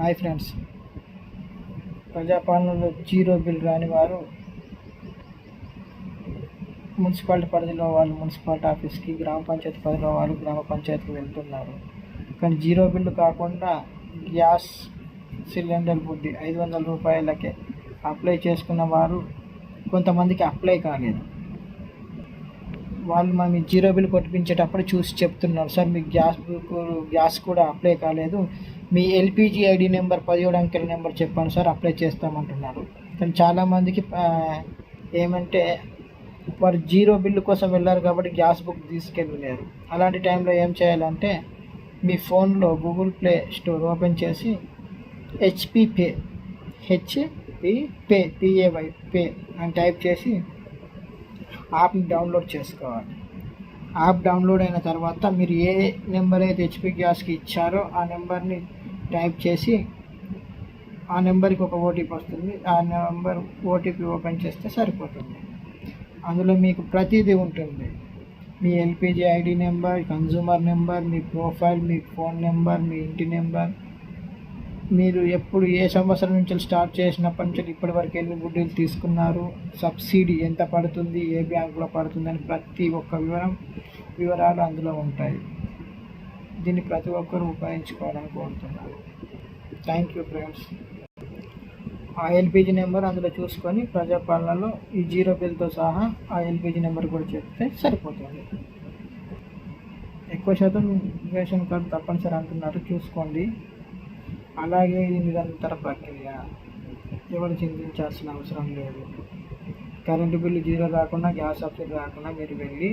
Hi friends. ప్రజాపాలనలో zero bill రాని వారు మున్సిపాలిటీ పరిధిలో వాళ్ళు మున్సిపాలిటీ ఆఫీస్కి గ్రామ పంచాయతీ పరిధిలో వాళ్ళు గ్రామ పంచాయతీకి వెళ్తున్నారు. కానీ జీరో బిల్లు కాకుండా గ్యాస్ సిలిండర్ బుద్ధి ఐదు వందల రూపాయలకే అప్లై చేసుకున్న వారు కొంతమందికి అప్లై కాలేదు. వాళ్ళు మా జీరో బిల్ కొట్టించేటప్పుడు చూసి చెప్తున్నారు. సార్ మీకు గ్యాస్ గ్యాస్ కూడా అప్లై కాలేదు. మీ ఎల్పిజి ఐడి నెంబర్ పదిహేడు అంకెల నెంబర్ చెప్పండి సార్ అప్లై చేస్తామంటున్నారు. కానీ చాలామందికి ఏమంటే వారు జీరో బిల్లు కోసం వెళ్ళారు కాబట్టి గ్యాస్ బుక్ తీసుకెళ్ళలేరు. అలాంటి టైంలో ఏం చేయాలంటే మీ ఫోన్లో గూగుల్ ప్లే స్టోర్ ఓపెన్ చేసి HP pay HP pay PAY pay అని టైప్ చేసి యాప్ని డౌన్లోడ్ చేసుకోవాలి. యాప్ డౌన్లోడ్ అయిన తర్వాత మీరు ఏ నెంబర్ అయితే హెచ్పి గ్యాస్కి ఇచ్చారో ఆ నెంబర్ని టైప్ చేసి ఆ నెంబర్కి ఒక ఓటీపీ వస్తుంది. ఆ నెంబర్ ఓటీపీ ఓపెన్ చేస్తే సరిపోతుంది. అందులో మీకు ప్రతిదీ ఉంటుంది. మీ LPG ID number consumer number మీ ప్రొఫైల్ మీ ఫోన్ నెంబర్ మీ ఇంటి నెంబర్ మీరు ఎప్పుడు ఏ సంవత్సరం నుంచి స్టార్ట్ చేసినప్పటి నుంచి ఇప్పటి వరకు ఎన్ని గుడ్డీలు తీసుకున్నారు సబ్సిడీ ఎంత పడుతుంది ఏ బ్యాంకులో పడుతుంది అని ప్రతి ఒక్క వివరం వివరాలు అందులో ఉంటాయి. దీన్ని ప్రతి ఒక్కరూ ఉపయోగించుకోవాలని కోరుతున్నాను. థ్యాంక్ యూ ఫ్రెండ్స్ ఆ ఎల్పిజి నెంబర్ అందులో చూసుకొని ప్రజాపాలనలో ఈ జీరో బిల్తో సహా ఆ ఎల్పిజి నెంబర్ కూడా చెప్తే సరిపోతుంది. ఎక్కువ శాతం రేషన్ కార్డు తప్పనిసరి అంటున్నారు. చూసుకోండి. అలాగే ఇది నిరంతర ప్రక్రియ. ఎవరు చింతించాల్సిన అవసరం లేదు. కరెంటు బిల్లు జీరో రాకుండా గ్యాస్ సబ్సిడీ రాకుండా మీరు వెళ్ళి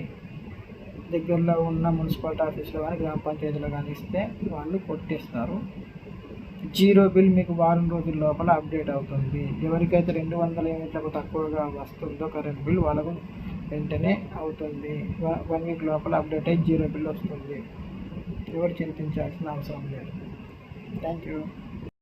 దగ్గరలో ఉన్న మున్సిపాలిటీ ఆఫీస్లో కానీ గ్రామ పంచాయతీలో కానీ ఇస్తే వాళ్ళు కొట్టేస్తారు. జీరో బిల్ మీకు వారం రోజుల లోపల అప్డేట్ అవుతుంది. ఎవరికైతే రెండు వందల యూనిట్లకు తక్కువగా వస్తుందో కరెంట్ బిల్ వాళ్ళకు వెంటనే అవుతుంది. వన్ వీక్ లోపల అప్డేట్ అయ్యి జీరో బిల్ వస్తుంది. ఎవరు చింతించాల్సిన అవసరం లేదు. Thank you